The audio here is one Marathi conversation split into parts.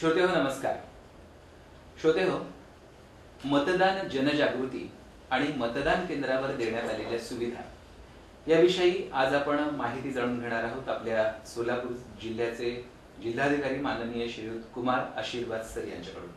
श्रोते हो नमस्कार. श्रोते हो मतदान जनजागृती आणि मतदान केंद्रावर देण्यात आलेल्या सुविधा याविषयी आज आपण माहिती जाणून घेणार आहोत आपल्या सोलापूर जिल्ह्याचे जिल्हाधिकारी माननीय श्रीयुत कुमार आशीर्वाद सर यांच्याकडून.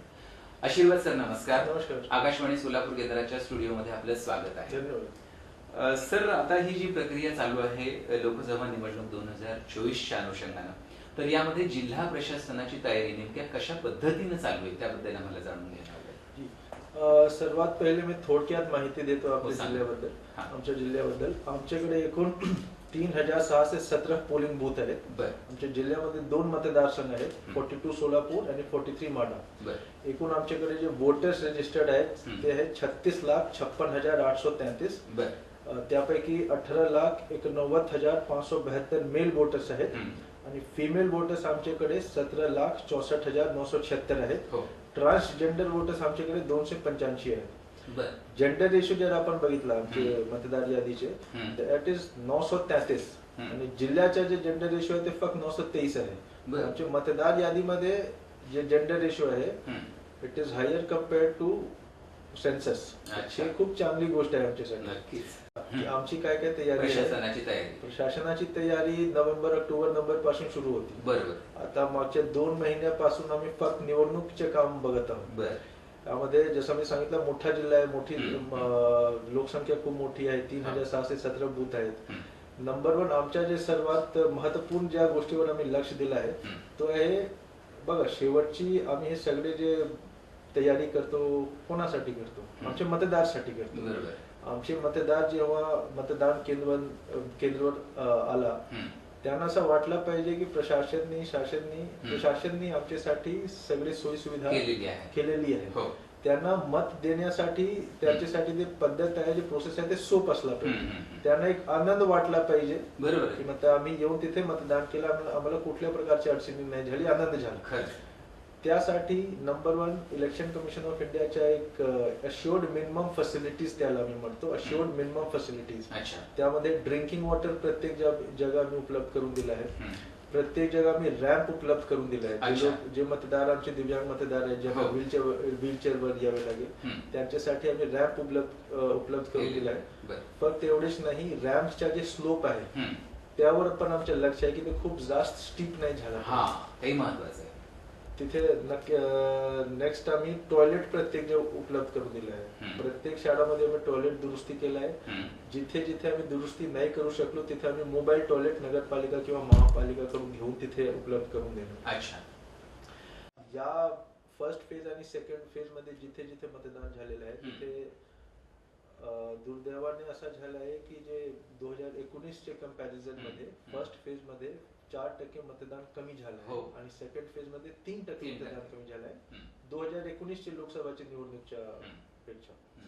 आशीर्वाद सर नमस्कार. नमस्कार. आकाशवाणी सोलापूर केंद्राच्या स्टुडिओमध्ये आपलं स्वागत आहे. अ, सर आता ही जी प्रक्रिया चालू आहे लोकसभा निवडणूक दोन हजार चोवीसच्या अनुषंगानं तर यामध्ये जिल्हा प्रशासनाची तयारी नेमक्या कशा पद्धतीनं चालू आहे त्याबद्दल आम्हाला जाणून घ्यायला सर्वात पहिले मी थोडक्यात माहिती देतो हो, आपल्या. जिल्ह्याबद्दल. आमच्या जिल्ह्याबद्दल. आमच्याकडे एकूण तीन हजार सहाशे सतरा पोलिंग बूथ आहेत. आमच्या जिल्ह्यामध्ये दोन मतदारसंघ आहेत. फोर्टी टू सोलापूर आणि फोर्टी थ्री माडा एकूण आमच्याकडे जे वोटर्स रजिस्टर्ड आहेत. ते आहेत छत्तीस लाख छप्पन हजार आठशे तेहतीस. त्यापैकी अठरा लाख एकोणनव्वद हजार पाचशे बहात्तर मेल वोटर्स आहेत हं. आणि फिमेल वोटर्स आमच्याकडे सतरा लाख चौसष्ट हजार नऊशे शहात्तर आहेत हो ट्रान्सजेंडर वोटर्स आमच्याकडे दोनशे पंच्याऐंशी आहेत जेंडर रेशो जर आपण बघितला आमचे. मतदार यादीचे. दॅट इज नऊशे तेहतीस. आणि जिल्ह्याचे जे जेंडर रेशो आहे ते फक्त नऊशे तेईस आहे. आमचे मतदार यादीमध्ये जे जेंडर रेशो आहे हं. It is higher compared to census. ही खूप चांगली गोष्ट आहे आमच्यासाठी हं. आमची काय काय तयारी प्रशासनाची तयारी. प्रशासनाची तयारी नोव्हेंबर ऑक्टोबर नोव्हेंबरपासून सुरू होती. बरोबर. आता मागच्या दोन महिन्यापासून आम्ही फक्त निवडणुकीचे काम बघत आहोत. त्यामध्ये जसं मी सांगितलं मोठा जिल्हा आहे मोठी लोकसंख्या खूप मोठी आहे तीन. हजार सहाशे सतरा बूथ आहेत. नंबर वन आमच्या जे सर्वात महत्त्वपूर्ण ज्या गोष्टीवर आम्ही लक्ष दिलं आहे. तो आहे बघा शेवटची आम्ही हे सगळे जे तयारी करतो कोणासाठी करतो. आमच्या मतदारसाठी करतो. बरोबर. आमचे मतदार जेव्हा मतदान केंद्र केंद्रावर आला. त्यांना असं वाटलं पाहिजे की प्रशासननी शासननी प्रशासननी आमच्यासाठी सगळे सोयी सुविधा केलेली आहे. हो. त्यांना मत देण्यासाठी त्यांच्यासाठी जे पद्धत आहे जे प्रोसेस आहे ते सोप असला पाहिजे. त्यांना एक आनंद वाटला पाहिजे बरोबर की. मग आम्ही येऊन तिथे मतदान केलं आम्हाला कुठल्या प्रकारची अडचणी नाही झाली आनंद झाला. त्यासाठी number one election commission of इंडियाच्या एक अश्युअर्ड मिनिमम फॅसिलिटीज त्याला मी म्हणतो अश्युअर्ड मिनिमम फॅसिलिटीज त्यामध्ये ड्रिंकिंग वॉटर प्रत्येक जग- मी उपलब्ध करून दिला आहे हं. प्रत्येक जागा मी रॅम्प उपलब्ध करून दिला आहे जे मतदार आमचे दिव्यांग मतदार आहेत ज्यांना हो. व्हीलचेअर व्हीलचेअरवर यावे लागेल हं. त्यांच्यासाठी आम्ही रॅम्प उपलब्ध उपलब्ध करून दिला आहे. फक्त एवढेच नाही रॅम्पच्या जे स्लोप आहे हं. त्यावर पण आमचं लक्ष आहे की ते खूप जास्त स्टीप नाही झाला हा तेही महत्वाचं तिथे नक्की नेक्स्ट आम्ही टॉयलेट प्रत्येक जे उपलब्ध करून दिलं आहे. प्रत्येक शाळामध्ये आम्ही टॉयलेट दुरुस्ती केलं आहे. जिथे जिथे आम्ही दुरुस्ती नाही करू शकलो तिथे आम्ही मोबाईल टॉयलेट नगरपालिका किंवा महापालिकाकडून घेऊन तिथे उपलब्ध करून देणार अच्छा या फर्स्ट फेज आणि सेकंड फेजमध्ये जिथे जिथे मतदान झालेलं आहे. तिथे दुर्दैवाने असं झालं आहे की जे दोन हजार एकोणीसच्या कंपॅरिझन. मध्ये. फर्स्ट फेजमध्ये चार टक्के मतदान कमी झालं हो. आहे आणि सेकंड फेजमध्ये तीन टक्के तीन मतदान. कमी झालं आहे हं. दोन हजार एकोणीसच्या लोकसभाच्या निवडणुकीच्या हम्म. पेक्षा हं.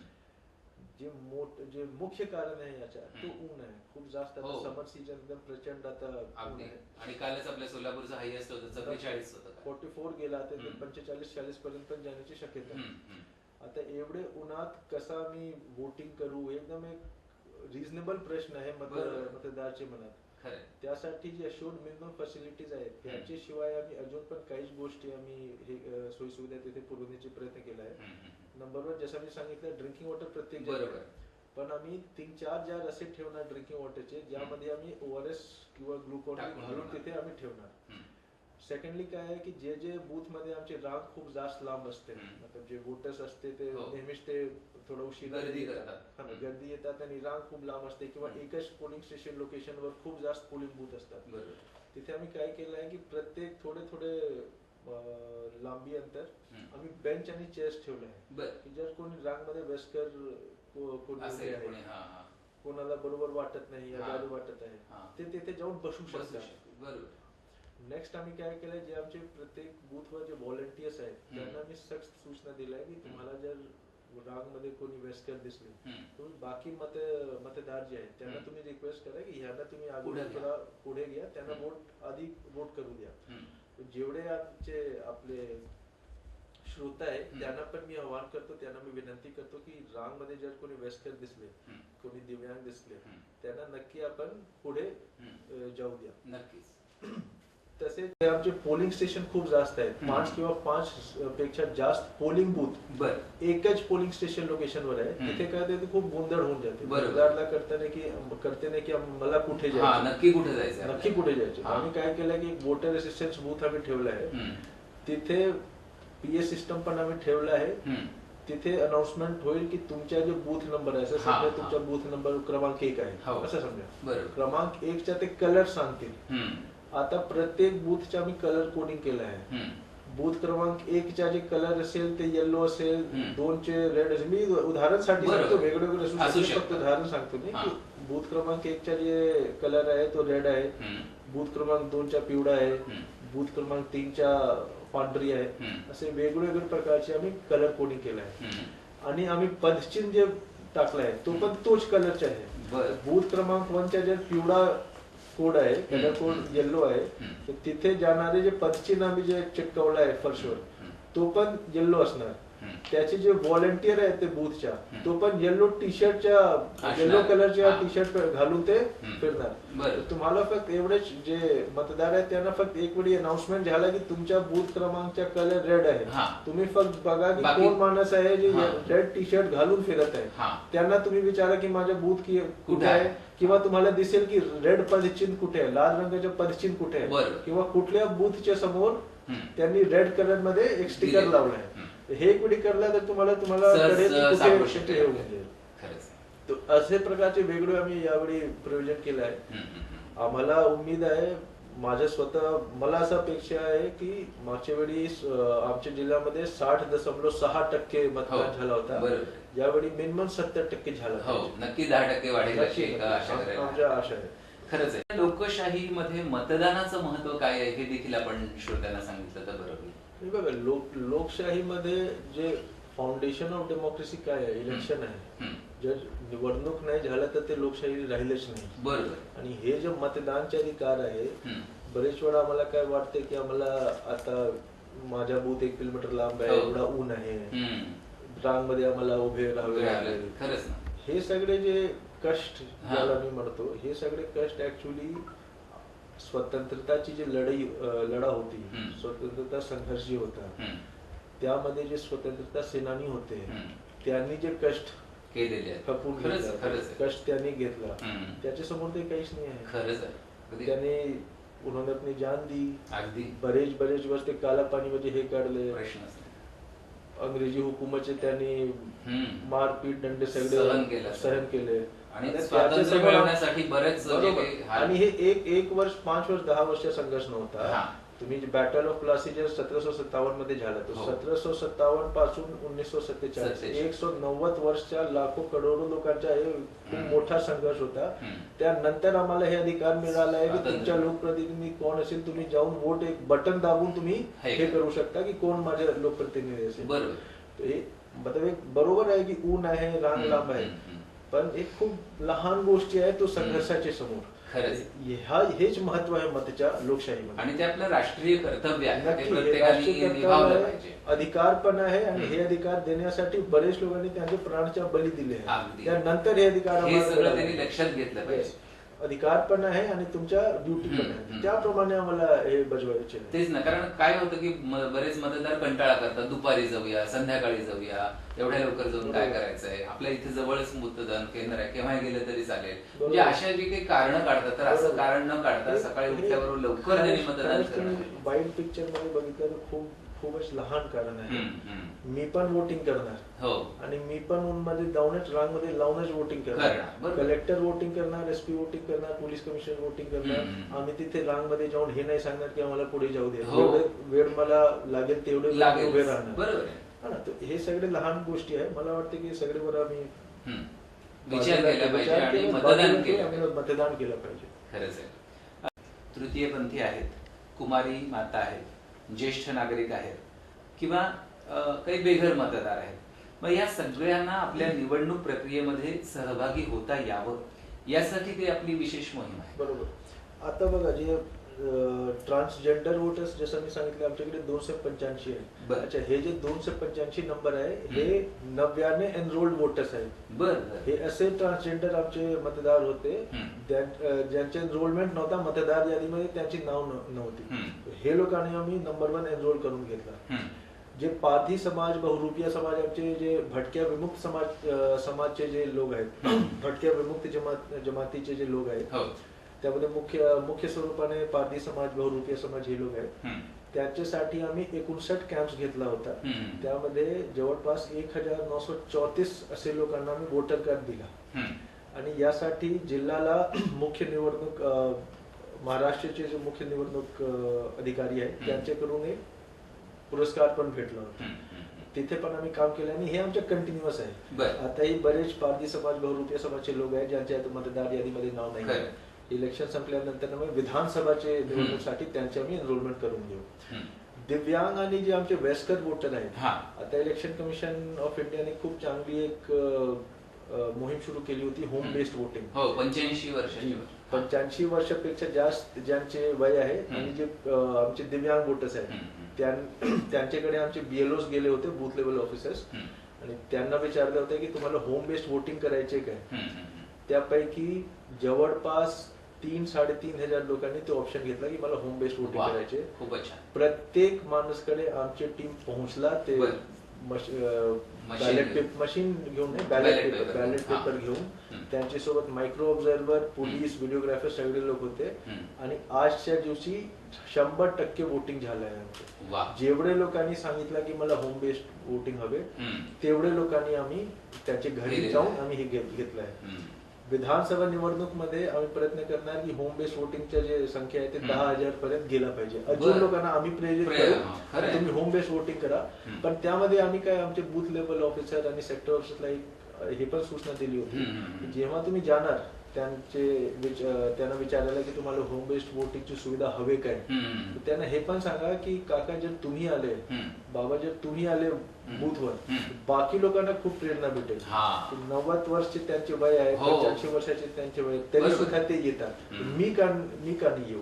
जे मोठ जे मुख्य कारण आहे याच्या तो हम्म. ऊन आहे खूप जास्त आता हो. समर सीजन एकदम प्रचंड आता ऊन अगदी आहे आणि कालच आपल्या सोलापूरचं हायएस्ट होतं चव्वेचाळीस होतं? फोर्टी फोर गेला ते हम्म. पंचेचाळीस चाळीस पर्यंत पण जाण्याची शक्यता आहे हं, हं. आता एवढे उन्हात कसा मी वोटिंग करू एकदम एक रिझनेबल प्रश्न आहे मत बरोबर. मतदारचे मनात त्यासाठी जे अशोर्ड मिनिमम फॅसिलिटीज आहेत हम्म. याच्याशिवाय आम्ही अजून पण काहीच गोष्टी आम्ही हे सोयीसुविधा तिथे पुरवण्याचे प्रयत्न केला आहे. नंबर वन जसं मी सांगितलं ड्रिंकिंग वॉटर प्रत्येक बरोबर. पण आम्ही तीन चार जार असे ठेवणार ड्रिंकिंग वॉटरचे ज्यामध्ये आम्ही ओआरएस किंवा ग्लुकोन घालून. तिथे आम्ही ठेवणार. सेकंडली काय आहे की जे जे बूथमध्ये आमची रांग खूप जास्त लांब असते. मतलब जे वोटर्स असते ते हो. नेहमीच ते थोडं उशीर गर्दी करतात. हा. गर्दी येतात आणि रांग खूप लांब असते किंवा. एकच पोलिंग स्टेशन लोकेशनवर खूप जास्त पोलिंग बूथ असतात तिथे आम्ही काय केलं आहे की प्रत्येक थोडे थोडे लांबी अंतर. आम्ही बेंच आणि चेअर्स ठेवले आहे की जर कोणी रांगमध्ये वेस्कर को- कोणी हा हा कोणाला बरोबर वाटत नाही या. गाडी वाटत आहे ते तिथे जाऊन बसू शकतात शकतो. बरोबर नेक्स्ट आम्ही काय केलंय जे आमचे प्रत्येक बूथवर जे व्हॉलंटियर्स आहेत. त्यांना मी सक्त सूचना दिल्या की तुम्हाला जर रांगमध्ये कोणी वेस्कर दिसले. तुम्ही बाकी मत मतदार जे आहेत त्यांना. तुम्ही रिक्वेस्ट करा की ह्यांना तुम्ही पुढे अगोदर घ्या. थोडा पुढे घ्या त्यांना. वोट आधी वोट करू द्या. जेवढे आमचे आपले श्रोता आहे. त्यांना पण मी आवाहन करतो त्यांना मी विनंती करतो की रांगमध्ये जर कोणी वेस्कर दिसले. कोणी दिव्यांग दिसले. त्यांना नक्की आपण पुढे जाऊ द्या नक्कीच तसे आमचे पोलिंग स्टेशन खूप जास्त आहेत. हम्म. पाच किंवा पाच पेक्षा जास्त पोलिंग बूथ एकच पोलिंग स्टेशन लोकेशनवर आहे. हम्म. तिथे काय ते खूप गोंधळ होऊन जाते. बरोबर. करताना की करते नाही की मला कुठे जायचं? नक्की कुठे जायचं नक्की कुठे जायचं? आम्ही काय केलं की वोटर असिस्टन्स बूथ आम्ही ठेवलं आहे. हम्म, तिथे पीए सिस्टम पण आम्ही ठेवलं आहे. हम्म. तिथे अनाउन्समेंट होईल की तुमच्या जे बूथ नंबर आहे असं समजा तुमचा बूथ नंबर क्रमांक एक. आहे. असं समजा. क्रमांक एकच्या ते कलर सांगतील. हम्म, आता प्रत्येक बूथच्या आम्ही कलर कोडिंग केलं आहे. बूथ क्रमांक एकच्या जे कलर असेल ते येल्लो असेल. दोनचे रेड असेल मी उदाहरणसाठी बरोबर. सांगतो वेगळे वेगळे असू शकते, फक्त. उदाहरण सांगतो मी. की बूथ क्रमांक एकच्या जे कलर आहे तो रेड आहे बूथ क्रमांक दोनच्या पिवळा आहे. बूथ क्रमांक तीनच्या पांढरी आहे. असे वेगवेगळे प्रकारचे आम्ही कलर कोडिंग केलं आहे. आणि आम्ही पदचिन्ह जे टाकला आहे तो पण तोच कलरचा आहे. बूथ क्रमांक वनच्या जे पिवळा कोड आहे हम्म. कोड येल्लो आहे. तर तिथे जाणारे जे पदचिन्ह आम्ही जे चिटकवलं आहे हम्म. तो पण येल्लो असणार. त्याचे जे व्हॉलेंटियर आहेत ते बूथच्या. तो पण येल्लो टी शर्टच्या. येल्लो कलरच्या. टी शर्ट घालून ते. फिरणार तुम्हाला फक्त एवढेच जे मतदार आहेत त्यांना फक्त एक वेळी अनाउन्समेंट झाला की तुमच्या बूथ क्रमांकच्या कलर रेड आहे. तुम्ही फक्त बघा की कोण माणूस आहे जे. रेड टी शर्ट घालून फिरत आहे. त्यांना तुम्ही विचारा की माझ्या बूथ की कुठे आहे? आहे किंवा तुम्हाला दिसेल की रेड पदचिन्ह कुठे आहे लाल रंगाचे पदचिन्ह कुठे आहे. किंवा कुठल्या बूथच्या समोर. त्यांनी रेड कलरमध्ये एक स्टिकर. लावलाय हम्म. हे एक वेळी करला तर तुम्हाला तुम्हाला सहज, कळेल की अं, कुठे सापडू कुठे शकते. हे होऊन जाईल. खरंच तर असे प्रकारचे वेगळे आम्ही यावेळी प्रयोजन केलं आहे हम्म, हम्म, हम्म. आम्हाला उमेद आहे माझ्या स्वतः मला असं अपेक्षा आहे की मागच्या वेळी अं, आमच्या जिल्ह्यामध्ये साठ दशमलव सहा टक्के मतदान हो, झाला होता बरोबर. यावेळी मिनिमम सत्तर टक्के झाला हो पाहिजे. नक्की दहा टक्के वाढेल अशी नक्की, एक आशा नक्की. करायला आमच्या आशा आहे खरंच आहे लोकशाहीमध्ये मतदानाचं महत्त्व काय आहे हे देखील आपण श्रोत्यांना सांगितलं तर बरं होईल हे बघा लोक लोकशाहीमध्ये जे फाउंडेशन ऑफ डेमोक्रेसी काय आहे इलेक्शन आहे. जर निवडणूक नाही झालं तर ते लोकशाही राहिलंच नाही बरोबर आणि हे जे मतदानचे अधिकार आहे. बरेच वेळा आम्हाला काय वाटते की आम्हाला आता माझ्या बूथ एक किलोमीटर लांब आहे हो. एवढा ऊन आहे हम्म. रांगमध्ये आम्हाला उभे राहावे हे सगळे जे कष्ट. ज्याला मी म्हणतो हे सगळे कष्ट ऍक्च्युली स्वतंत्रताची जी लढाई लढा होती. स्वतंत्रता संघर्ष जी होता. त्यामध्ये जे स्वतंत्रता सेनानी होते. त्यांनी जे कष्ट केलेले खपून. कष्ट त्यांनी घेतला. त्याच्यासमोर ते काहीच नाही आहे खरंच आहे त्याने उन्होंने अपनी जान दी अगदी बरेच बरेच वर्ष ते काला पाणी म्हणजे हे काढले. अंग्रेजी हुकुमाचे त्यांनी. मारपीट दंड सगळे केलं. सहन केले आणि स्वातंत्र्य मिळवण्यासाठी बरेच आणि हे एक एक वर्ष पाच वर्ष दहा वर्ष संघर्ष. नव्हता तुम्ही बॅटल ऑफ प्लासी जे सतराशे सत्तावन्नमध्ये झाला तो हो. सतराशे सत्तावन्नपासून उन्नीसशे सत्तेचाळीस. एकशे नव्वद वर्षच्या लाखो करोडो लोकांचा हे खूप. मोठा संघर्ष होता. त्यानंतर आम्हाला हे अधिकार मिळाला आहे की. तुमच्या लोकप्रतिनिधी कोण असेल तुम्ही जाऊन वोट एक बटन दाबून तुम्ही हे करा. शकता की कोण माझे लोकप्रतिनिधी असेल बरोबर तर हे मतलब एक बरोबर आहे की ऊन आहे रांग लांब आहे. पण एक खूप लहान गोष्टी आहे तो संघर्षाच्या समोर. हा हेच महत्त्व आहे मतच्या लोकशाहीमध्ये आणि ते आपलं राष्ट्रीय कर्तव्य आहे अधिकार पण आहे आणि. हे अधिकार देण्यासाठी बरेच लोकांनी त्यांचे प्राणाच्या बली दिले. त्यानंतर हे अधिकार हे सगळं. त्यांनी लक्षात घेतलं पाहिजे. अधिकार पण आहे आणि तुमच्या ड्युटी पण आहे. त्याप्रमाणे आम्हाला हे बजवायचे आहे. तेच ना कारण काय होतं की बरेच मतदार कंटाळा करतात दुपारी जाऊया संध्याकाळी जाऊया एवढ्या लवकर जाऊन काय बरोबर. करायचंय आपल्या इथे जवळच मतदान केंद्र आहे केव्हा गेलं तरी चालेल. म्हणजे अशा जी काही कारण काढतात तर असं. कारण न काढता सकाळी उठल्यावर लवकर मतदान करणं वाईट पिक्चरमध्ये बघितलं खूप खूपच लहान कारण आहे. मी पण वोटिंग करणार हो. आणि मी पण मध्ये जाऊनच रांगमध्ये लावूनच वोटिंग करणार. कलेक्टर वोटिंग करणार एसपी वोटिंग करणार पोलीस कमिशनर वोटिंग करणार. आम्ही तिथे रांगमध्ये जाऊन हे नाही सांगणार की आम्हाला पुढे जाऊ दे. हो. वेळ मला लागेल तेवढे उभे राहणार. हा हे सगळे लहान गोष्टी आहे. मला वाटतं की सगळे बरं आम्ही हम्म. विचार केला पाहिजे विचार आणि केला, मतदान केलं मतदान केलं पाहिजे. खरंच आहे. तृतीयपंथी आहेत. कुमारी माता आहेत. ज्येष्ठ नागरिक आहेत. किंवा काही बेघर मतदार आहेत. मग या सगळ्यांना आपल्या निवडणूक प्रक्रियेमध्ये सहभागी होता यावं. यासाठी काही आपली विशेष मोहीम आहे. बरोबर. आता बघा जे ट्रान्सजेंडर वोटर्स जसं मी सांगितलं आमच्याकडे दोनशे पंच्याऐंशी आहे. अच्छा हे जे दोनशे पंच्याऐंशी नंबर आहे हे नव्याने एनरोल्ड वोटर्स आहेत. बर हे असे ट्रान्सजेंडर आमचे मतदार होते. ज्यांचे एनरोलमेंट नव्हता मतदार यादीमध्ये त्यांची नाव नव्हती. हे लोकांनी आम्ही नंबर वन एनरोल करून घेतला. जे पारधी समाज बहुरूपिया समाज आमचे जे भटक्या विमुक्त समाज समाजचे जे लोक आहेत भटक्या विमुक्त जमात जमातीचे जे लोक आहेत हो त्यामध्ये मुख्य मुख्य स्वरूपाने पारधी समाज बहुरूपिया समाज हे लोक आहेत. त्याच्यासाठी आम्ही एकोणसाठ कॅम्प्स घेतला होता. त्यामध्ये जवळपास एक हजार नऊशे चौतीस असे लोकांना आम्ही वोटर कार्ड दिला. आणि यासाठी जिल्ह्याला मुख्य निवडणूक महाराष्ट्राचे जे मुख्य निवडणूक अधिकारी आहेत. त्यांच्याकडून एक पुरस्कार पण भेटला. तिथे पण आम्ही काम केलं आणि हे आमच्या कंटिन्युअस आहे. आताही बरेच पारधी समाज बहुरूपिय समाजचे लोक आहेत ज्यांच्या आता मतदार यादीमध्ये नाव नाही. इलेक्शन संपल्यानंतर विधानसभाचे निवडणुकीसाठी त्यांचे आम्ही एनरोलमेंट करून घेऊ. दिव्यांग आणि जे आमचे वयस्कर वोटर आहेत आता इलेक्शन कमिशन ऑफ इंडियाने खूप चांगली एक मोहीम सुरू केली होती होम. बेस्ड वोटिंग पंच्याऐंशी वर्षाची पंच्याऐंशी वर्षापेक्षा जास्त ज्यांचे वय आहे. आणि जे आमचे दिव्यांग वोटर्स आहेत. त्यांच्याकडे आमचे बीएलओस गेले होते बूथ लेवल ऑफिसर्स. आणि त्यांना विचारलं होतं की तुम्हाला होम बेस्ड वोटिंग करायचे काय. त्यापैकी जवळपास तीन साडेतीन हजार लोकांनी तो ऑप्शन घेतला की मला होम बेस्ड वोटिंग करायचे प्रत्येक माणूसकडे आमची टीम पोहोचला ते. बॅलेट पेपर मशीन घेऊन बॅलेट. Paper ballot. पेपर घेऊन हम्म. त्यांच्यासोबत मायक्रो ऑब्झर्वर पोलीस व्हिडिओग्राफर सगळे लोक होते. आणि आजच्या दिवशी शंभर टक्के वोटिंग झालं जेवढे लोकांनी सांगितलं की मला होम बेस्ड वोटिंग हवे. तेवढे लोकांनी आम्ही त्यांच्या घरी जाऊन. आम्ही हे घेत- घेतलं आहे. विधानसभा निवडणूकमध्ये आम्ही प्रयत्न करणार की होम बेस्ड वोटिंगच्या जे संख्या आहे ते. दहा हजार पर्यंत गेला पाहिजे अजून. लोकांना आम्ही प्रेरित करू. तुम्ही होम बेस्ड वोटिंग करा. पण त्यामध्ये आम्ही काय आमचे बूथ लेवल ऑफिसर आणि सेक्टर ऑफिसरला एक हे पण सूचना दिली होती जेव्हा तुम्ही जाणार त्यांचे विच- त्यांना विचारायला की तुम्हाला होम बेस्ड वोटिंगची सुविधा हवे काय त्यांना हे पण सांगा की काका जर तुम्ही आले. बाबा जर तुम्ही आले बूथवर. बाकी लोकांना खूप प्रेरणा भेटेल नव्वद वर्षचे त्यांचे वय आहे हो. पंच्याऐंशी वर्षाचे त्यांचे वय तरी. सुद्धा ते येतात. मी का मी का नाही येऊ.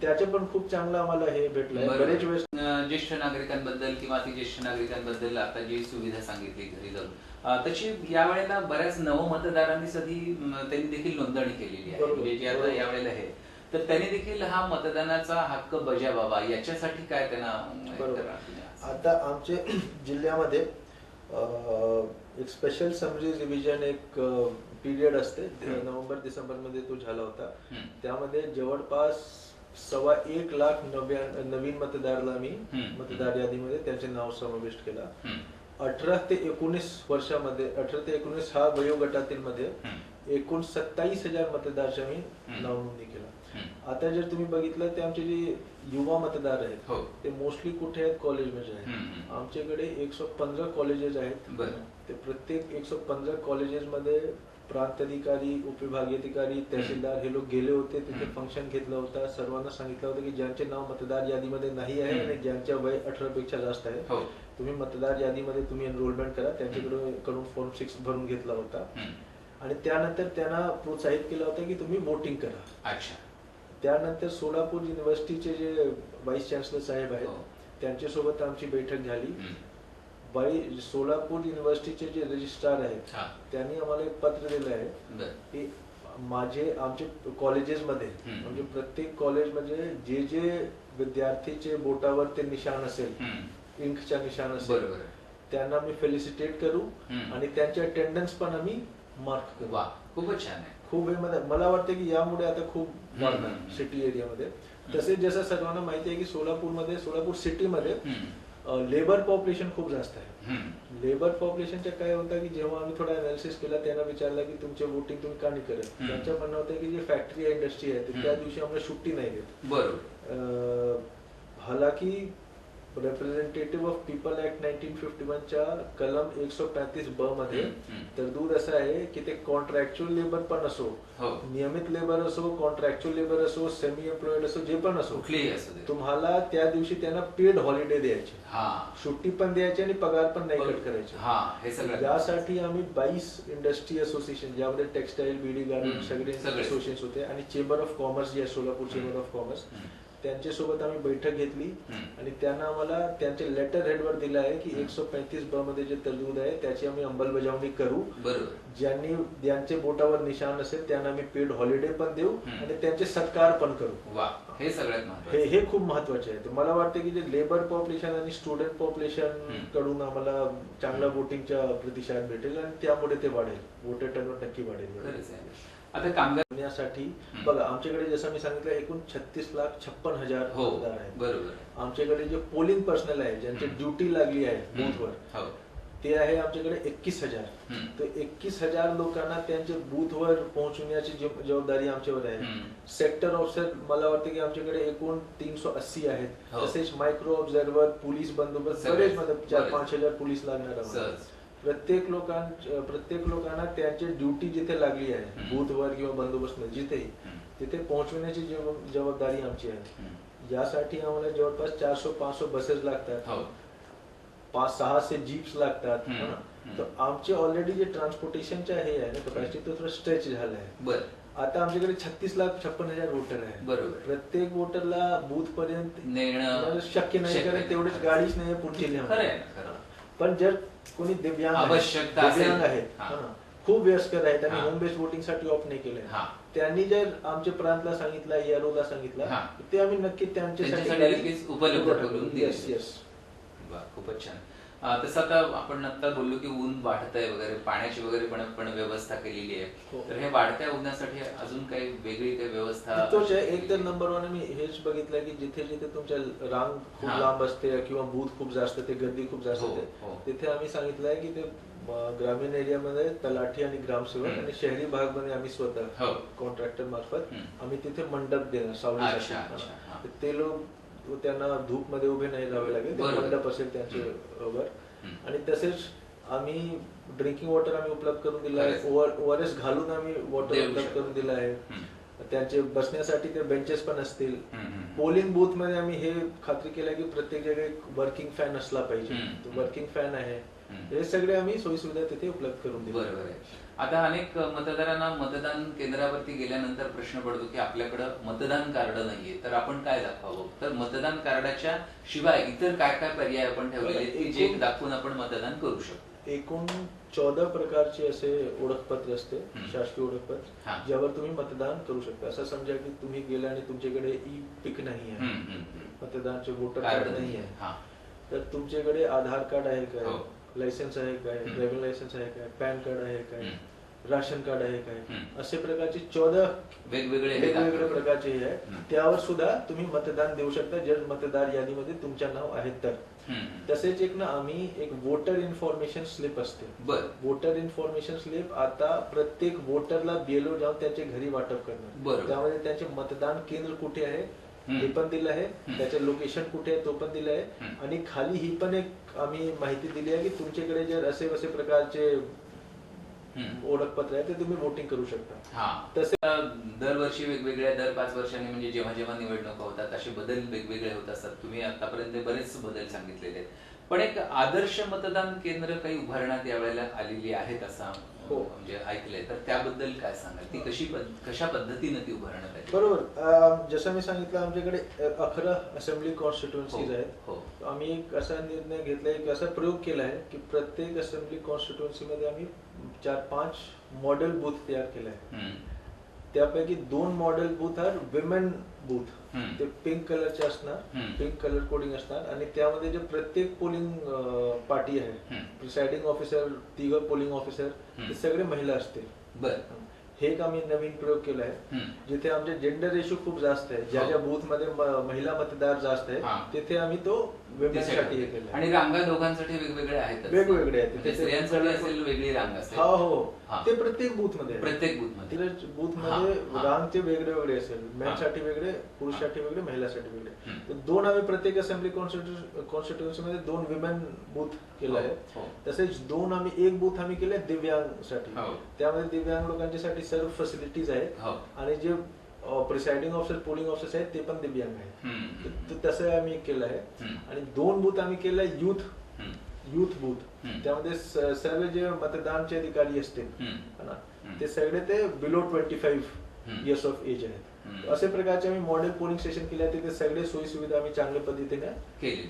त्याचे पण खूप चांगलं आम्हाला हे भेटलंय. बरेच वेळेस ज्येष्ठ नागरिकांबद्दल किंवा अति ज्येष्ठ नागरिकांबद्दल आता जी सुविधा सांगितली घरी जाऊन तशी यावेळेला बऱ्याच नवमतदारांनी सधी त्यांनी देखील नोंदणी केलेली आहे. म्हणजे जे आता. यावेळेला आहे तर त्यांनी देखील हा मतदानाचा हक्क बजावावा याच्यासाठी काय त्यांना आता आमचे जिल्ह्यामध्ये एक स्पेशल समरी रिव्हिजन एक पिरियड असते. नोव्हेंबर डिसेंबरमध्ये तो झाला होता. त्यामध्ये जवळपास सव्वा एक लाख नव्या नवीन मतदाराला हम्म. मतदार यादीमध्ये त्यांचे नाव समाविष्ट केला. अठरा ते एकोणीस वर्षामध्ये अठरा ते एकोणीस हा वयोगटातील मध्ये. एकूण सत्तावीस हजार मतदारचे आम्ही हम्म. नाव नोंदणी केला. आता जर तुम्ही बघितलं ते आमचे जे युवा मतदार आहेत हो ते मोस्टली कुठे आहेत कॉलेजमध्ये आहेत. आमच्याकडे एकशे पंधरा कॉलेजेस आहेत. ते प्रत्येक एकशे पंधरा कॉलेजेसमध्ये प्रांताधिकारी उपविभागीय अधिकारी तहसीलदार हे लोक गेले होते तिथे. फंक्शन घेतलं होतं सर्वांना सांगितलं होतं की ज्यांचे नाव मतदार यादीमध्ये नाही आहे. आणि ज्यांच्या वय अठरा पेक्षा जास्त आहे हो तुम्ही मतदार यादीमध्ये तुम्ही एनरोलमेंट करा त्यांच्याकडून कडून फॉर्म सिक्स भरून घेतला होता. आणि त्यानंतर त्यांना प्रोत्साहित केलं होतं की तुम्ही वोटिंग करा अच्छा त्यानंतर सोलापूर युनिव्हर्सिटीचे जे व्हाईस चान्सलर साहेब हो. आहेत त्यांच्यासोबत आमची बैठक झाली. बाई सोलापूर युनिव्हर्सिटीचे जे रजिस्ट्रार आहेत त्यांनी आम्हाला एक पत्र दिलं आहे की माझे आमचे कॉलेजेसमध्ये. म्हणजे प्रत्येक कॉलेजमध्ये जे जे विद्यार्थीचे बोटावर ते निशाण असेल. इंकच्या निशाण असेल. त्यांना आम्ही फेलिसिटेट करू. आणि त्यांचे अटेंडन्स पण आम्ही मार्क करू खूपच छान आहे खूप हे मला वाटतं की यामुळे आता खूप सिटी एरियामध्ये तसेच जसं सर्वांना माहिती आहे की सोलापूरमध्ये सोलापूर सिटीमध्ये. लेबर पॉप्युलेशन खूप जास्त आहे. लेबर पॉप्युलेशनच्या काय होतं की जेव्हा आम्ही थोडा अनालिसिस केला त्यांना विचारलं की तुमचे वोटिंग तुम्ही का नाही करत. त्यांचं म्हणणं होतं की जे फॅक्टरी इंडस्ट्री आहे त्या. दिवशी आम्हाला सुट्टी नाही देत बरोबर हालाकी representative of people act nineteen fifty वनच्या कलम एकशे पॅतीस ब मध्ये हम्म. तरतूद असं आहे की ते कॉन्ट्रॅक्च्युअल लेबर पण असो हो. नियमित लेबर असो कॉन्ट्रॅक्च्युअल लेबर असो सेमी एम्प्लॉईड असो जे पण असो तुम्हाला त्या दिवशी त्यांना पेड हॉलिडे द्यायचे. सुट्टी पण द्यायची आणि पगार पण नाही कट करायचे. हा सगळं यासाठी आम्ही बाईस इंडस्ट्री असोसिएशन ज्यामध्ये टेक्सटाईल बीडी गार्मेंट हम्म, सगळे. असोसिएशन होते आणि चेंबर ऑफ कॉमर्स जे आहे सोलापूर चेंबर ऑफ कॉमर्स त्यांच्यासोबत आम्ही बैठक घेतली. आणि त्यांना आम्हाला त्यांचे लेटर हेडवर दिलं आहे की एकशे पैतीस ब मध्ये जे तरतूद आहे त्याची आम्ही अंमलबजावणी करू. ज्यांनी ज्यांचे बोटावर निशाण असेल त्यांना आम्ही पेड हॉलिडे पण देऊ. आणि त्यांचे सत्कार पण करू. हे सगळ्यात हे हे खूप महत्त्वाचे आहे. मला वाटतं की जे लेबर पॉप्युलेशन आणि स्टुडंट पॉप्युलेशन. कडून आम्हाला चांगला वोटिंगचा प्रतिसाद भेटेल आणि त्यामुळे ते वाढेल. वोटर टर्नआउट नक्की वाढेल. आता कामगारसाठी हम्म. बघा आमच्याकडे जसं मी सांगितलं एकूण छत्तीस लाख छप्पन हजार हो आहेत बरोबर आमच्याकडे जे पोलिंग पर्सनल आहे ज्यांची. ड्युटी लागली आहे. बूथवर हो ते आहे आमच्याकडे एकवीस हजार. तर एकवीस हजार लोकांना त्यांच्या बूथवर पोहोचवण्याची जब- जबाबदारी आमच्यावर आहे. सेक्टर ऑफिसर मला वाटतं की आमच्याकडे एकूण तीनशे अस्सी आहेत हो. तसेच मायक्रो ऑब्झर्वर पोलीस बंदोबस्त. बरेच मतलब चार. पाच हजार पोलीस लागणार आम्हाला. प्रत्येक लोकां प्रत्येक लोकांना त्यांची ड्युटी जिथे लागली आहे. बूथवर किंवा बंदोबस्त जिथेही. तिथे पोहोचवण्याची जब- जबाबदारी आमची आहे. यासाठी आम्हाला जवळपास चारशे पाचशे बसेस लागतात हो पाच सहाशे जीप्स लागतात. है. तर आमचे ऑलरेडी जे ट्रान्सपोर्टेशनचे हे आहे ना कपॅसिटी तो थोडं स्ट्रेच झालं आहे बर आता आमच्याकडे छत्तीस लाख छप्पन हजार वोटर आहे बरोबर. प्रत्येक वोटरला बूथ पर्यंत शक्य नाही कारण तेवढीच. गाडीच नाही पुढची पण जर कोणी दिव्यांग आहेत, आवश्यकता असेल. दिव्यांग आहेत हा. हा ना, खूप व्यस्कर आहेत आणि हा. होम बेस्ड वोटिंगसाठी ऑप्ट नाही केलंय हा त्यांनी जर आमच्या प्रांतला सांगितलं यारोला सांगितलं हा. ते आम्ही नक्की त्यांच्यासाठी त्यांच्यासाठी लगेच उपलब्ध करून दिली. वा खूपच छान तसं आता आपण आता बोललो की ऊन वाढतंय वगैरे पाण्याची वगैरे पण आपण व्यवस्था केलेली आहे हो. तर हे वाढत्या उन्हासाठी अजून काही वेगळी काही व्यवस्था तोच आहे एक तर नंबर वन मी हेच बघितलं की जिथे जिथे तुमच्या रांग खूप हा. लांब असते किंवा बूथ खूप जास्त ते गर्दी खूप जास्त हो, असते हो. तिथे आम्ही सांगितलंय की ते ग्रामीण एरियामध्ये तलाठी आणि ग्रामसेवक. आणि शहरी भागमध्ये आम्ही स्वतः हो कॉन्ट्रॅक्टर मार्फत. आम्ही तिथे मंडप देणार हा. हा. तर ते त्यांना धूपमध्ये उभे नाही राहावे लागेल ते बरोबर. मंडप असेल त्यांचे वर हम्म. आणि तसेच आम्ही ड्रिंकिंग वॉटर आम्ही उपलब्ध करून दिलं. आहे ओआरएस घालून आम्ही वॉटर उपलब्ध. करून दिलं आहे. त्यांचे बसण्यासाठी ते बेंचेस पण असतील. पोलिंग बूथमध्ये आम्ही हे खात्री केलं की प्रत्येक जागी वर्किंग फॅन असला पाहिजे. तो वर्किंग फॅन आहे. हे सगळे आम्ही सोयी सुविधा तिथे उपलब्ध करून दिले. बरोबर आहे आता अनेक मतदारांना मतदान केंद्रावरती गेल्यानंतर प्रश्न पडतो की आपल्याकडं मतदान कार्ड नाहीये. तर आपण काय दाखवावं? तर मतदान कार्डाच्या शिवाय इतर काय काय पर्याय आपण ठेवलेले आहेत की जे एकूण- दाखवून आपण मतदान करू शकतो? एकूण चौदा प्रकारचे असे ओळखपत्र असते हम्म. शासकीय हा. ओळखपत्र ज्यावर तुम्ही मतदान करू शकता. असं समजा की तुम्ही गेला आणि तुमच्याकडे ई पिक नाही आहे. हम्म, हम्म, हम्म. मतदानचे वोटर कार्ड नाही नाहीये. आहे. हा. तर तुमच्याकडे आधार कार्ड आहे काय हो. लायसन्स आहे काय. ड्रायव्हिंग लायसन्स आहे काय पॅन कार्ड आहे काय. राशन कार्ड आहे काय. असे प्रकारचे चौदा वेगवेगळे वेगवेगळ्या. प्रकारचे हे आहे. त्यावर सुद्धा तुम्ही मतदान देऊ शकता जर मतदार यादीमध्ये तुमच्या नाव आहे तर. तसेच एक ना आम्ही एक वोटर इन्फॉर्मेशन स्लिप असते बर वोटर इन्फॉर्मेशन स्लिप आता प्रत्येक वोटरला बेलो जाऊन त्यांच्या घरी वाटप करणार. त्यामध्ये त्यांचे मतदान केंद्र कुठे आहे. हे पण दिलं आहे. त्याचे लोकेशन कुठे आहे तो पण दिलं आहे. आणि खाली ही पण एक आम्ही माहिती दिली आहे की तुमच्याकडे जर असे असे प्रकारचे. ओळखपत्र आहे ते तुम्ही वोटिंग करू शकता. हा. तसे दरवर्षी वेगवेगळ्या दर पाच वर्षांनी म्हणजे जेव्हा जेव्हा निवडणुका होतात असे बदल वेगवेगळे होत असतात. तुम्ही आतापर्यंत बरेच बदल सांगितलेले आहेत. पण एक आदर्श मतदान केंद्र काही उभारण्यात यावेळेला आलेली आहेत असं हो. म्हणजे ऐकलंय. तर त्याबद्दल काय सांगाल? ती कशी कशा पद्धतीने ती उभारण्यात आली बरोबर. जसं मी सांगितलं आमच्याकडे अकरा असेंब्ली कॉन्स्टिट्युएन्सीज हो, आहेत. हो. आम्ही एक असा निर्णय घेतलाय एक असा प्रयोग केला आहे की प्रत्येक असेंब्ली कॉन्स्टिट्युएन्सी मध्ये आम्ही चार पाच मॉडेल बूथ तयार केले आहे. त्यापैकी दोन model booth are women booth. ते पिंक कलरचे असणार. पिंक कलर कोडिंग असणार आणि त्यामध्ये जे प्रत्येक पोलिंग पार्टी आहे. प्रिसाइडिंग ऑफिसर तिघ पोलिंग ऑफिसर. ते सगळे महिला असतील बर हे एक आम्ही नवीन प्रयोग केला आहे. जिथे आमचे जेंडर रेशो खूप जास्त आहे ज्या हो. ज्या बूथमध्ये महिला मतदार जास्त. आहे तिथे आम्ही तो साठी हे. केलं. आणि रांगा दोघांसाठी वेगवेगळे आहेत वेगवेगळे आहेत. म्हणजे स्त्रियांसाठी असेल वेगळी रांग असेल हो हो. ते प्रत्येक बूथमध्ये. प्रत्येक booth मध्ये. बूथमध्ये. रांग ते वेगळे वेगळे असेल. मेन साठी वेगळे पुरुषासाठी वेगळे महिलासाठी वेगळे. तर दोन आम्ही प्रत्येक असेंब्ली कॉन्स्टिट्युन्सी मध्ये दोन विमेन बूथ केलं आहे. तसेच दोन आम्ही एक बूथ आम्ही केले दिव्यांगसाठी हो. त्यामध्ये दिव्यांग लोकांच्यासाठी सर्व फॅसिलिटीज आहेत हो आणि जे प्रिसाइडिंग ऑफिसर पोलिंग ऑफिसर आहेत ते पण दिव्यांग आहेत. तर तसं आम्ही केलं आहे. आणि दोन बूथ आम्ही केलं आहे युथ. Youth booth. त्यामध्ये सर्व जे मतदानचे अधिकारी असतील. है ना. ते सगळे ते below twenty. Five years of age आहेत. असे प्रकारचे आम्ही मॉडेल पोलिंग स्टेशन केले आहे तिथे सगळे सोयी सुविधा आम्ही चांगल्या पद्धतीने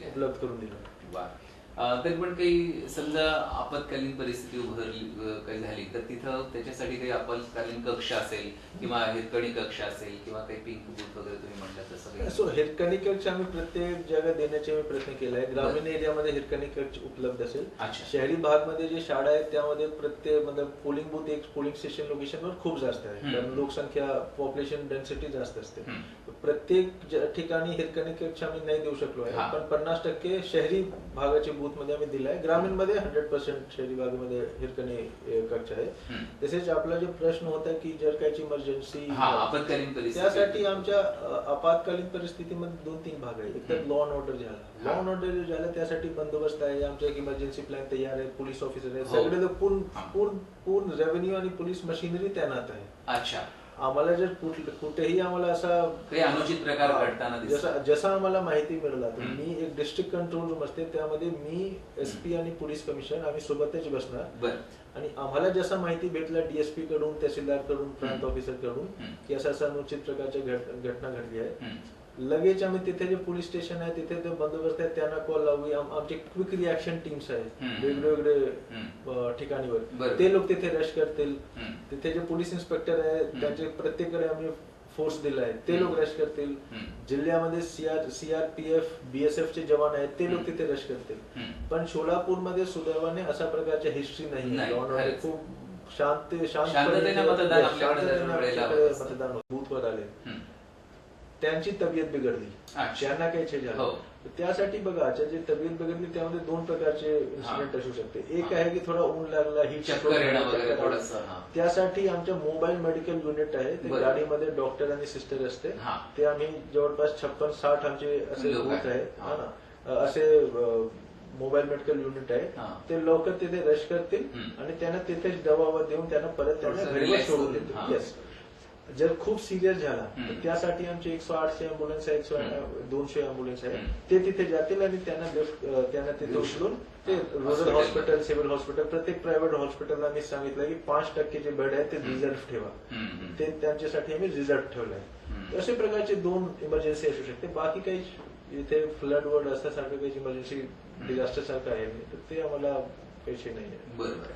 उपलब्ध करून अं, तरी पण काही समजा आपत्कालीन परिस्थिती उभारली काही झाली तर तिथं त्याच्यासाठी काही आपत्कालीन कक्ष असेल किंवा हिरकणी कक्ष असेल किंवा काही पिंक बूथ वगैरे तुम्ही म्हटलं तसं सो हिरकणी कक्ष आम्ही प्रत्येक जागा देण्याचे आम्ही प्रयत्न केला आहे ग्रामीण एरियामध्ये हिरकणी कक्ष उपलब्ध असेल. शहरी भागमध्ये जे शाळा आहेत त्यामध्ये प्रत्येक मतलब पोलिंग बूथ एक पोलिंग स्टेशन लोकेशनवर खूप जास्त आहे. कारण लोकसंख्या पॉप्युलेशन डेन्सिटी जास्त असते. प्रत्येक ठिकाणी हिरकणी कक्ष आम्ही नाही देऊ शकलो आहे. पण पन्नास टक्के शहरी भागाचे मध्ये आम्ही दिलाय ग्रामीणमध्ये हंड्रेड पर्सेंट शहरी भागामध्ये हिरकणी कक्ष आहे. तसेच आपला जो प्रश्न होता की जर काही इमर्जन्सी हा आपत्कालीन परिस्थिती त्यासाठी आमच्या आपत्कालीन परिस्थितीमध्ये दोन तीन भाग आहे एक तर. लॉ अँड ऑर्डर झाला लॉ. अँड ऑर्डर झाला त्यासाठी बंदोबस्त आहे आमच्या एक इमर्जन्सी प्लॅन तयार आहे पोलीस ऑफिसर आहे हो. सगळे पूर्ण. पूर्ण पूर्ण रेव्हेन्यू आणि पोलीस मशिनरी तैनात आहे अच्छा आम्हाला जर कुठ- कुठेही आम्हाला असा काही अनुचित प्रकार घडताना. जसा जसा आम्हाला माहिती मिळाला तर. मी एक डिस्ट्रिक्ट कंट्रोल रूम असते त्यामध्ये मी एसपी आणि पोलीस कमिशनर आम्ही सोबतच बसणार आणि आम्हाला जसा माहिती भेटला डीएसपी कडून तहसीलदारकडून प्रांत. ऑफिसरकडून. की असं असं अनुचित प्रकारच्या घट- घटना घडली आहे. लगेच आम्ही तिथे जे पोलीस स्टेशन आहे तिथे ते बंदोबस्त आहे त्यांना कॉल लावू आम- आमचे क्विक रिॲक्शन टीम्स आहेत. वेगवेगळे ठिकाणीवर. ते लोक तिथे रश करतील. तिथे जे पोलीस इन्स्पेक्टर आहे हम्म. त्यांचे प्रत्येकाकडे आम्ही फोर्स दिला आहे ते लोक. रश करतील. जिल्ह्यामध्ये सीआर सीआरपीएफ बीएसएफ चे जवान आहेत ते लोक. तिथे रश करतील. पण सोलापूरमध्ये सुदैवाने अशा प्रकारच्या हिस्ट्री नाही. खूप शांत शांत मतदान आले. त्यांची तब्येत बिघडली. त्यांना काही छे झालं हो. त्यासाठी बघा जे तब्येत बिघडली त्यामध्ये दोन प्रकारचे इन्सिडेंट असू शकते एक. आहे की थोडा ऊन लागला ही. त्यासाठी आमच्या मोबाईल मेडिकल युनिट आहे ते. गाडीमध्ये डॉक्टर आणि सिस्टर असते. ते आम्ही जवळपास छप्पन साठ आमचे असे आहेत. आहे असे मोबाईल मेडिकल युनिट आहे. ते लवकर तिथे रश करतील. आणि त्यांना तिथेच दवा देऊन त्यांना परत त्यांना घरी सोडून. देतील जर खूप सिरियस झाला. तर त्यासाठी आमचे एकशे आठशे अँब्युलन्स आहे एकशे. दोनशे अँब्युलन्स आहे. ते तिथे जातील आणि त्यांना लिफ्ट त्यांना तिथे उचलून ते. रुरल. हॉस्पिटल सिव्हिल हॉस्पिटल प्रत्येक प्रायव्हेट हॉस्पिटलला मी सांगितलं की पाच टक्के जे बेड आहे ते हम्म. रिझर्व्ह ठेवा. ते त्यांच्यासाठी आम्ही रिझर्व्ह ठेवलंय. असे प्रकारचे दोन इमर्जन्सी असू शकते बाकी काही इथे फ्लड वर्ड असल्यासारखं काही इमर्जन्सी डिझास्टर सारखं आहे तर ते आम्हाला काही नाही आहे बरोबर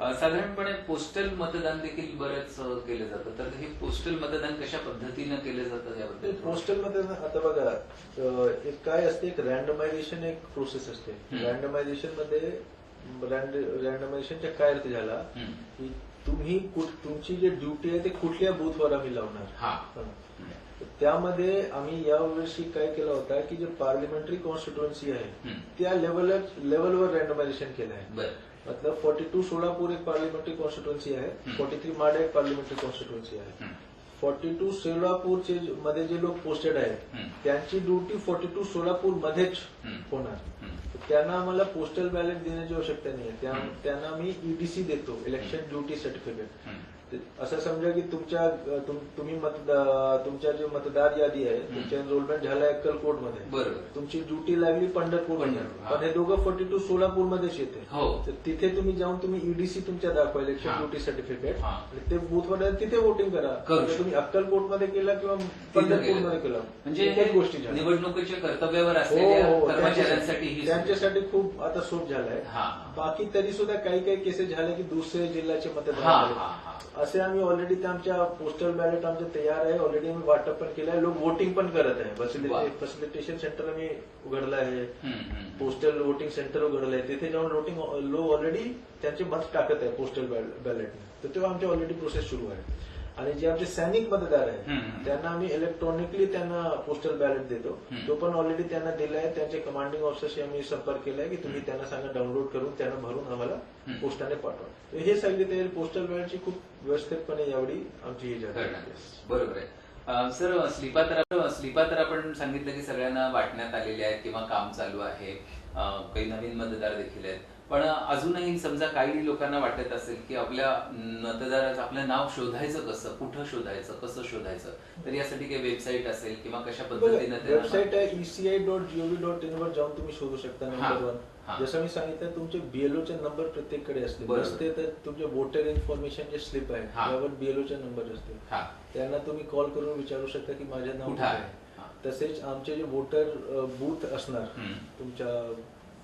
साधारणपणे पोस्टल मतदान देखील बरेच केलं जातं तर हे पोस्टल मतदान कशा पद्धतीनं केलं जातं याबद्दल पोस्टलमध्ये ना आता बघा एक काय असते एक रँडमायझेशन एक प्रोसेस असते. रँडमायझेशनमध्ये रँडमायझेशनचा काय अर्थ झाला. की तुम्ही तुमची जी ड्युटी आहे ते कुठल्या बूथवर आम्ही लावणार. त्यामध्ये आम्ही यावर्षी काय केलं होता की जे पार्लिमेंटरी कॉन्स्टिट्युएन्सी आहे. त्या लेवल लेवलवर रँडमायझेशन केलं आहे मतलब फोर्टी टू सोलापूर एक पार्लिमेंटरी कॉन्स्टिट्युएन्सी आहे हम्म. फोर्टी थ्री माडा एक पार्लिमेंटरी कॉन्स्टिट्युएन्सी आहे हम्म. फोर्टी टू सोलापूरचे जे- मध्ये जे लोक पोस्टेड आहेत. त्यांची ड्युटी फोर्टी टू सोलापूर मध्येच. होणार. त्यांना आम्हाला पोस्टल बॅलेट देण्याची आवश्यकता नाही. त्यांना मी ईडीसी देतो इलेक्शन ड्युटी सर्टिफिकेट. असं समजा की तुमच्या तुम- तुम्ही तुमच्या जे मतदार यादी आहे. तुमच्या एनरोलमेंट झाला अक्कलकोटमध्ये बरोबर तुमची ड्युटी लागली पंढरपूरमध्ये. पण हे दोघं फोर्टी टू सोलापूर मध्येच येते हो. तर तिथे तुम्ही जाऊन तुम्ही ईडीसी तुमच्या दाखवा इलेक्शन. Duty certificate. आणि ते बूथवर आहे, तिथे वोटिंग करा म्हणजे. तुम्ही अक्कलकोटमध्ये केला किंवा तिथं पंढरपूर गेलं. मध्ये केला म्हणजे गोष्टी. निवडणुकीच्या कर्तव्यावर हो हो कर्मचाऱ्यांसाठी त्यांच्यासाठी खूप आता सोप झालाय. बाकी तरी सुद्धा काही काही केसेस झाले की दुसरे जिल्ह्याचे मतदार. असे आम्ही ऑलरेडी ते आमच्या पोस्टल बॅलेट आमचे तयार आहे. ऑलरेडी आम्ही वाटप पण केलं आहे लोक वोटिंग पण करत आहे. फॅसिलिटेशन सेंटर आम्ही उघडलं आहे. पोस्टल वोटिंग सेंटर उघडलं आहे. तिथे जाऊन वोटिंग लोक ऑलरेडी त्यांचे मत टाकत आहे पोस्टल बॅलेट तर तेव्हा आमची ऑलरेडी प्रोसेस सुरू आहे. आणि जे आमचे सैनिक मतदार आहेत. त्यांना आम्ही इलेक्ट्रॉनिकली त्यांना पोस्टल बॅलेट देतो. तो पण ऑलरेडी त्यांना दिला आहे. त्यांच्या कमांडिंग ऑफिसरशी आम्ही संपर्क केलाय की तुम्ही त्यांना सांगा डाउनलोड करून त्यांना भरून आम्हाला. पोस्टाने पाठवा. हे सगळी पोस्टल बॅलेटची खूप व्यवस्थितपणे यावेळी आमची बरोबर आहे. सर स्लिपा तर स्लिपा तर आपण सांगितलं की सगळ्यांना वाटण्यात आलेले आहेत किंवा काम चालू आहे. काही नवीन मतदार देखील आहेत. पण अजूनही समजा काही लोकांना वाटत असेल की आपल्या मतदाराचं आपलं नाव शोधायचं कसं कुठं शोधायचं कसं शोधायचं तर यासाठी काही वेबसाईट असेल किंवा कशा पद्धतीनं वेबसाईट आहे ECI dot GOV dot in वर जाऊन तुम्ही शोधू शकता जसं मी सांगितलं तुमचे बीएलओ चे नंबर प्रत्येककडे असते बरोबर. नसते तर तुमचे वोटर इन्फॉर्मेशन जे स्लिप आहे हा. त्यावर बीएलओ चे नंबर असते हा त्यांना तुम्ही कॉल करून विचारू शकता की माझे नाव कुठं कुठे आहे? आहे हा. तसेच आमचे जे वोटर बूथ असणार हम्म. तुमच्या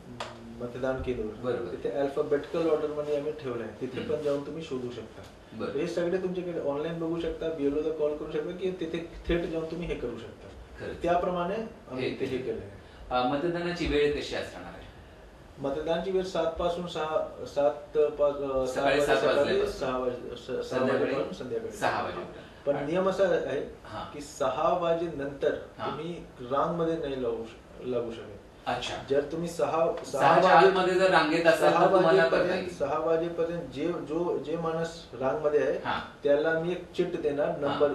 अं, मतदान केंद्र बरोबर. तिथे अल्फाबेटिकल ऑर्डरमध्ये आम्ही ठेवलं आहे तिथे हम्म. पण जाऊन तुम्ही शोधू शकता बरोबर. हे सगळे तुमच्याकडे ऑनलाईन बघू शकता BLO ला कॉल करू शकता की तिथे थेट जाऊन तुम्ही हे करू शकता. त्याप्रमाणे आम्ही हे- हे केलं आहे अं, मतदानाची वेळ कशी असणार मतदानची वेळ सात पासून सहा सात पाच सकाळी सात वाजल्यापासून. सहा वाजे सहा संध्याकाळी सहा वाजेपर्यंत. पण नियम असा आहे हा. की सहा वाजे नंतर हा. तुम्ही रांगमध्ये नाही लागू श- लागू शकत अच्छा जर तुम्ही सहा सहाच्या आतमध्ये जर रांगेत असाल तर सहा तुम्हाला करता वाजेपर्यंत येईल. सहा वाजेपर्यंत जे जो जे माणूस रांगमध्ये आहे. त्याला मी एक चिट देणार नंबर.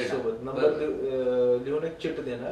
सोबत नंबर लिहून एक चिट देणार.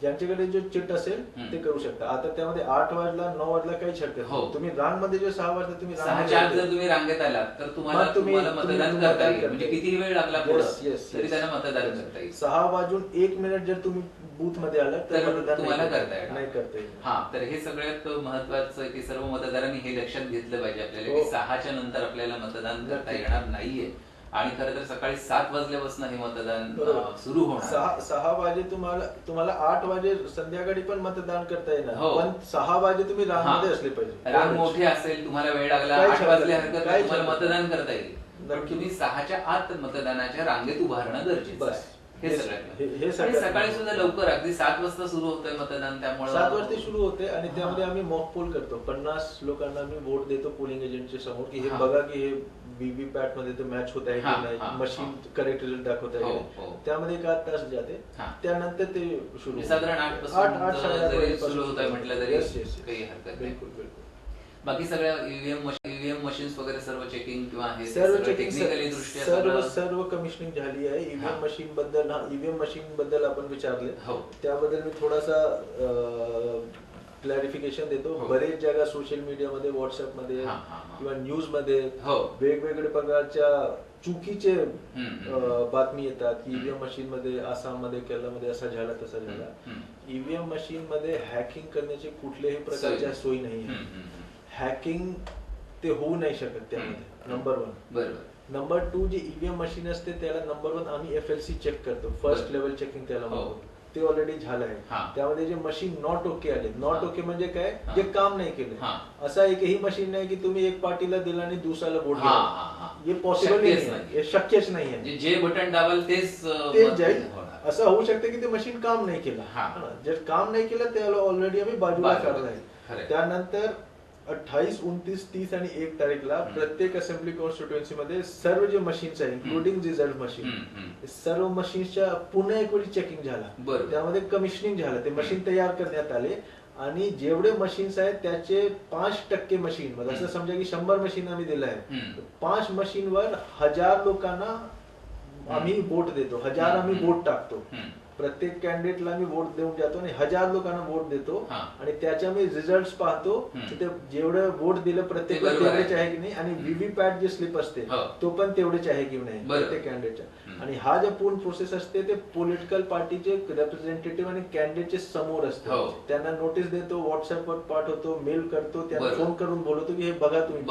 ज्यांच्याकडे जो चिट असेल. ते करू शकता आता त्यामध्ये आठ वाजला नऊ वाजला काहीच हरकत हो. तुम्ही रांगमध्ये जे सहा वाजता तुम्ही सहाच्या. जर तुम्ही रांगेत आलात तर तुम्हाला मतदान करता येईल म्हणजे येईल. किती वेळ लागला तरी. त्यांना मतदान करता येईल सहा वाजून एक मिनिट जर तुम्ही बूथमध्ये आलात तर तुम्हाला करता- येणार नाही करता येईल हा तर हे सगळ्यात महत्वाचं की सर्व मतदारांनी हे लक्षात घेतलं पाहिजे आपल्याला हो. की सहाच्या नंतर आपल्याला मतदान करता. येणार नाहीये आणि खरं तर सकाळी सात वाजल्यापासून हे मतदान सुरू होणार सहा सहा वाजे तुम्हाला तुम्हाला आठ वाजे संध्याकाळी पण मतदान करता येणार हो. पण सहा वाजे तुम्ही. रांगमध्ये असले पाहिजे रांग मोठी असेल तुम्हाला वेळ लागला आठ वाजले नाही. हरकत नाही तुम्हाला मतदान करता येईल पण. तुम्ही सहाच्या आत मतदानाच्या रांगेत उभारणं गरजेचं बस. आहे हे हे- हे- हे सकाळी सुद्धा लवकर अगदी सात वाजता सुरू होतंय मतदान त्यामुळे सात वाजता सुरू होते आणि हा. त्यामध्ये आम्ही मॉक पोल करतो पन्नास लोकांना आम्ही वोट देतो पोलिंग एजंटच्या समोर की हे हा. बघा की हे बीबी पॅटमध्ये ते मॅच होत आहे हा, की नाही हा, मशीन हा. करेक्ट रिझल्ट दाखवत आहे हो. हो. त्यामध्ये एक आठ तास जाते हा. त्यानंतर ते सुरू म्हणजे. साधारण आठ आठ आठ होत आहे म्हटलं तरी बिलकुल बिलकुल बाकी सगळ्या ईव्हीएम ईव्हीएम मशीन्स वगैरे सर्व चेकिंग किंवा हे सर्व चेकिंग टेक्निकली दृष्ट्या सर्व सर्व कमिशनिंग झाली आहे. ईव्हीएम मशीन बद्दल हा ईव्हीएम मशीन बद्दल आपण विचारले हो. त्याबद्दल मी थोडासा क्लॅरिफिकेशन देतो हो. बरेच जागा सोशल मीडियामध्ये व्हॉट्सअपमध्ये. किंवा न्यूजमध्ये हो. वेगवेगळे प्रकारच्या चुकीचे बातमी येतात की ईव्हीएम मशीन मध्ये आसाममध्ये केरळमध्ये असा झाला तसा झाला. ईव्हीएम मशीन मध्ये हॅकिंग करण्याची कुठल्याही प्रकारच्या सोय. सोयी नाही हॅकिंग ते होऊ नाही शकत त्यामध्ये. नंबर वन बरोबर नंबर टू जे ईव्हीएम मशीन असते त्याला नंबर वन आम्ही एफ एल सी चेक करतो फर्स्ट. लेवल चेकिंग त्याला हो. म्हणतो ते ऑलरेडी झालं हा. आहे त्यामध्ये जे मशीन नॉट ओके आले नॉट हा. ओके म्हणजे काय हा. जे काम नाही केले हा. असा एकही मशीन नाही की तुम्ही एक पार्टीला दिला आणि दुसऱ्याला वोट हा, हा, हा. हे पॉसिबल शक्यच नाही. हे शक्यच नाही आहे जे बटन दाबाल तेच जाईल होणार. असं होऊ शकतं की ते मशीन काम नाही केलं हा. हा. जर काम नाही केलं त्याला ऑलरेडी आम्ही बाजूला. काढलं. आहे त्यानंतर अठ्ठावीस उनतीस तीस आणि एक तारीखला. प्रत्येक असेंब्ली कॉन्स्टिट्युएन्सी मध्ये सर्व जे मशीन्स आहे इन्क्लुडिंग रिझल्ट मशीन. सर्व मशीन्सच्या पुन्हा एक वेळी चेकिंग झाला. त्यामध्ये कमिशनिंग झालं ते मशीन तयार करण्यात आले आणि जेवढे मशीन्स आहेत त्याचे पाच टक्के मशीन म्हणजे असं. समजा की शंभर मशीन आम्ही दिलं आहे. पाच मशीनवर हजार लोकांना आम्ही वोट देतो हजार आम्ही. वोट टाकतो. प्रत्येक कॅन्डिडेटला आम्ही वोट देऊन जातो आणि हजार लोकांना वोट देतो. आणि त्याचे आम्ही रिझल्ट पाहतो ते जेवढं वोट दिलं प्रत्येक. तेवढेच आहे की नाही आणि व्हीव्हीपॅट जे स्लिप असते हो. तो पण तेवढेच आहे की नाही. प्रत्येक कॅन्डिडेटच्या. आणि हा जो पूर्ण प्रोसेस असते ते पॉलिटिकल पार्टीचे रिप्रेझेंटेटिव्ह आणि कॅन्डिडेटचे समोर असते हो. त्यांना नोटीस देतो व्हॉट्सअपवर पाठवतो मेल करतो त्यांना. फोन करून बोलवतो की हे बघा तुम्ही.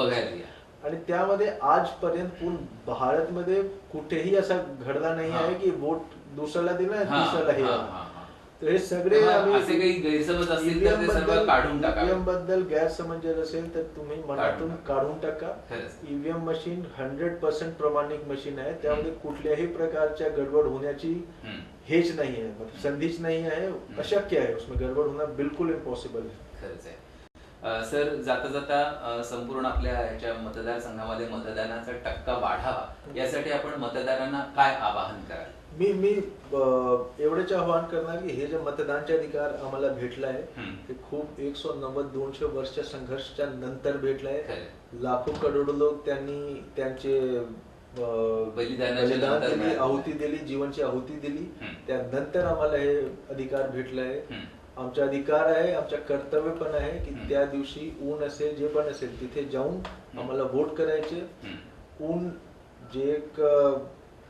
आणि त्यामध्ये आजपर्यंत पूर्ण भारतमध्ये कुठेही असा घडला नाही. आहे की वोट दुसऱ्याला दिला हा, दुसऱ्याला हे हा. हा, हा. तर हे सगळे तेव्हा आम्ही असे काही गैरसमज असतील तर EVM ते सर्व बद्दल- काढून टाकावे. बद्दल गैरसमज जर असेल तर तुम्ही मनातून टाका. काढून टाका खरंच. ईव्हीएम मशीन हंड्रेड पर्सेंट प्रमाणिक मशीन आहे त्यामध्ये कुठल्याही प्रकारच्या गडबड होण्याची हम्म. हेच नाही आहे मतलब संधीच नाही आहे अशक्य आहे उसमें गडबड होना बिल्कुल इम्पॉसिबल है खरंच आहे अ, सर जाता जाता अ, संपूर्ण आपल्या याच्या मतदारसंघामध्ये मतदानाचा टक्का वाढावा यासाठी आपण मतदारांना काय आवाहन कराल मी मी एवढेच आवाहन करणार की हे जे मतदानचे अधिकार आम्हाला भेटला आहे. हे खूप एकशे नव्वद दोनशे वर्षच्या संघर्षाच्या नंतर भेटलाय खरं. लाखो करोडो लोक त्यांनी त्यांचे. आहुती दिली जीवनची आहुती दिली. त्यानंतर आम्हाला हे अधिकार भेटलाय हम्म. आमचा अधिकार आहे आमच्या कर्तव्य पण आहे की. त्या दिवशी ऊन असेल जे पण असेल तिथे जाऊन आम्हाला वोट करायचे. ऊन जे एक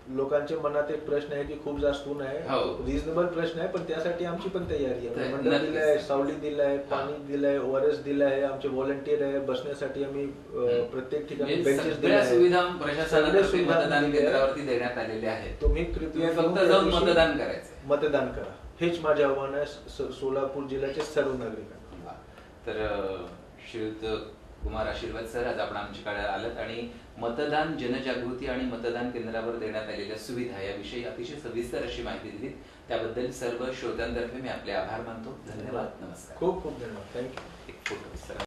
लोकांच्या मनात एक प्रश्न आहे की खूप जास्त ऊन आहे हो. रिझनेबल प्रश्न आहे पण त्यासाठी आमची पण तयारी आहे मंडळ नक्कीच. दिलाय सावली दिलाय हा. पाणी दिलंय ओआरएस दिलाय आमचे व्हॉलंटियर आहे बसण्यासाठी आम्ही प्रत्येक ठिकाणी म्हणजे बेंचेस सुविधा प्रशासनातर्फे सुविधा मतदान. केंद्रावरती देण्यात आलेल्या आहेत तुम्ही कृपया फक्त जाऊन मतदान करायचं मतदान करा हेच माझे आव्हान आहे सोलापूर जिल्ह्याचे सर्व नागरिकांना. तर श्रीयुत कुमार आशीर्वाद सर आज आपण आमच्याकडे आलात आणि मतदान जनजागृती आणि मतदान केंद्रावर देण्यात आलेल्या सुविधा याविषयी अतिशय सविस्तर अशी माहिती दिली त्याबद्दल सर्व श्रोत्यांतर्फे मी आपले आभार मानतो. धन्यवाद. नमस्कार. खूप खूप धन्यवाद. थँक्यू एक फोटो सर